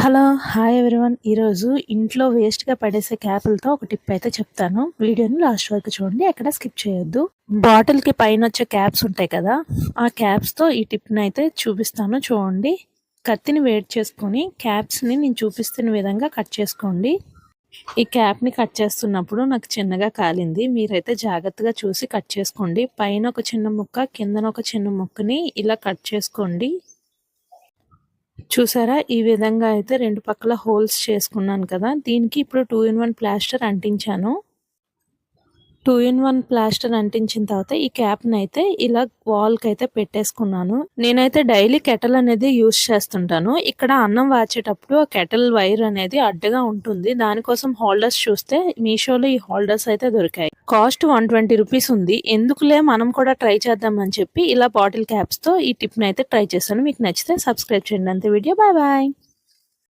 Hello hi everyone. ఈరోజు ఇంట్లో వేస్ట్గా పడేసే క్యాపులతో ఒక టిప్ అయితే చెప్తాను. వీడియోని లాస్ట్ వరకు చూడండి ఎక్కడ స్కిప్ చేయొద్దు. బాటిల్కి పైన వచ్చే క్యాప్స్ ఉంటాయి కదా ఆ క్యాప్స్తో ఈ టిప్ని అయితే చూపిస్తాను. చూడండి కత్తిని వేడి చేసుకొని క్యాప్స్ని నేను చూపిస్తున్న విధంగా కట్ చేసుకోండి. ఈ క్యాప్ని కట్ చేస్తున్నప్పుడు నాకు చిన్నగా కాలింది. మీరైతే జాగ్రత్తగా చూసి కట్ చేసుకోండి. పైన ఒక చిన్న ముక్క కిందన ఒక చిన్న ముక్కని ఇలా కట్ చేసుకోండి. చూసారా? ఈ విధంగా అయితే రెండు పక్కల హోల్స్ చేసుకున్నాను కదా. దీనికి ఇప్పుడు టూ ఇన్ వన్ ప్లాస్టర్ అంటించాను. టూ ఇన్ వన్ ప్లాస్టర్ అంటించిన తర్వాత ఈ క్యాప్ని అయితే ఇలా వాల్కి అయితే పెట్టేసుకున్నాను. నేనైతే డైలీ కెటల్ అనేది యూస్ చేస్తుంటాను. ఇక్కడ అన్నం వాచేటప్పుడు ఆ కెటల్ వైర్ అనేది అడ్డగా ఉంటుంది. దానికోసం హోల్డర్స్ చూస్తే మీషోలో ఈ హోల్డర్స్ అయితే దొరికాయి. కాస్ట్ వన్ ట్వంటీ రూపీస్ ఉంది. ఎందుకులే మనం కూడా ట్రై చేద్దామని చెప్పి ఇలా బాటిల్ క్యాప్స్తో ఈ టిప్ని అయితే ట్రై చేస్తాను మీకు నచ్చితే సబ్స్క్రైబ్ చేయండి. అంతే వీడియో. Bye bye.